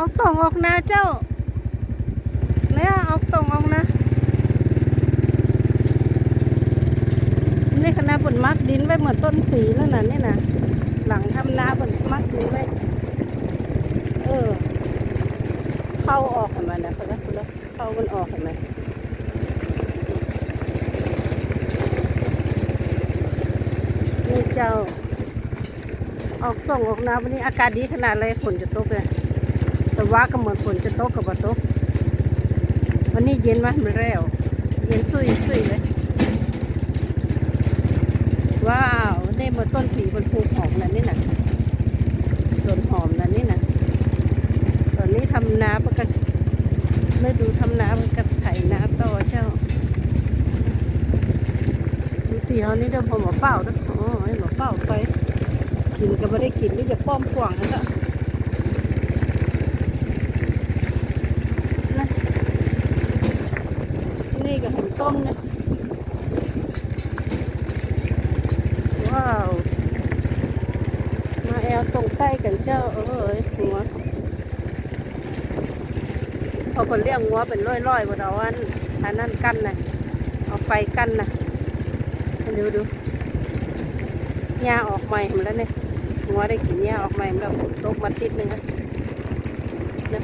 เอาตรงออกนะเจ้าเนี่ยเอาตรงออกนะนี่คณะบนมักดินไว้เหมือนต้นปีแล้วนะนี่นะหลังทำนาบนมักดินไว้เออ เข้าออกเห็นไหมนะคนละคนละเข้ามันออกเห็นไหมนี่เจ้าออกตรงออกนาวันนี้อากาศดีขนาดเลยฝนจะตกเลย แต่ว่าก็เหมือนฝนจะตกกับบ่ตก วันนี้เย็นไหมมันแล้ว เย็นซุยซุยเลย ว้าวนี่มาต้นผีบนภูหอมนั่นนี่นะสวนหอมนั่นนี่นะตอนนี้ทำนาประกไม่ดูทำนาประกไถนาต่อเจ้าดูตีเขานี่เดี๋ยวพอหมอเป้าด้ออ๋อให้หมอเป้าไป กินก็ไม่ได้กินนี่จะป้อมขวางแล้วนะนี่ก็เห็น ต้มเนี่ยว้าว มาแอลตรงใกล้กันเจ้า เอ้ยหัวพอคนเลี้ยงหัวเป็นร้อยๆบนเอาอันอันนั้นกั้นนะเอาไฟกั้นนะดูดูหญ้าออกใหม่หมดแล้วเนี่ยหัวได้กินหญ้าออกใหม่แล้วตกมาติดหนึงอะนะ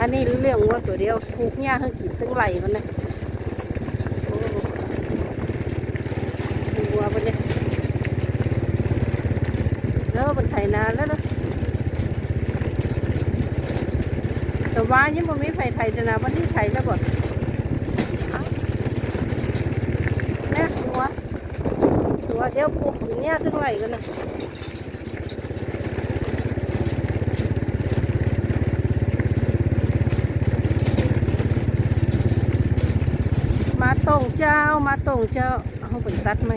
อันนี้เลี้ยงหัวตัวเดียวปลูกหญ้าให้กินตั้งไหลมันนะโอ้วัวมันเนี่ยแล้วมันไถนานแล้วนะแต่ว่ายังมันไม่ไผ่ไถจะนาวันที่ไถแล้วบ่อ้าเนี่ยหัวหัวเดี๋ยวปลูกอย่างเนี้ยทั้งไหลกันนะ มาตรงเจ้ามาตรงเจ้าเอาไปตัดไหม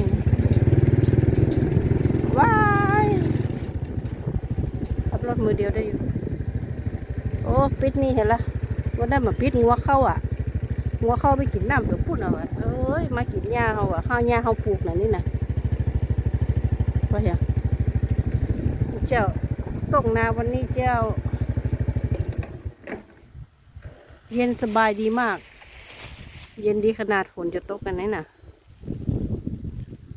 ว้ายขับรถมือเดียวได้อยู่ โอ้ปิดนี่เห็นละวันนั้นมาปิดงัวเข้าอะงัวเข้าไปกินน้ำเดี๋ยวพูดเอาอะเอ้ยมากินหญ้าเขาอะข้าวหญ้าเขาปลูกน่ะนี่นะว่าอย่างเจ้าตกนาวันนี้เจ้า เย็นสบายดีมาก เย็นดีขนาดฝนจะตกกันไหนน่ะ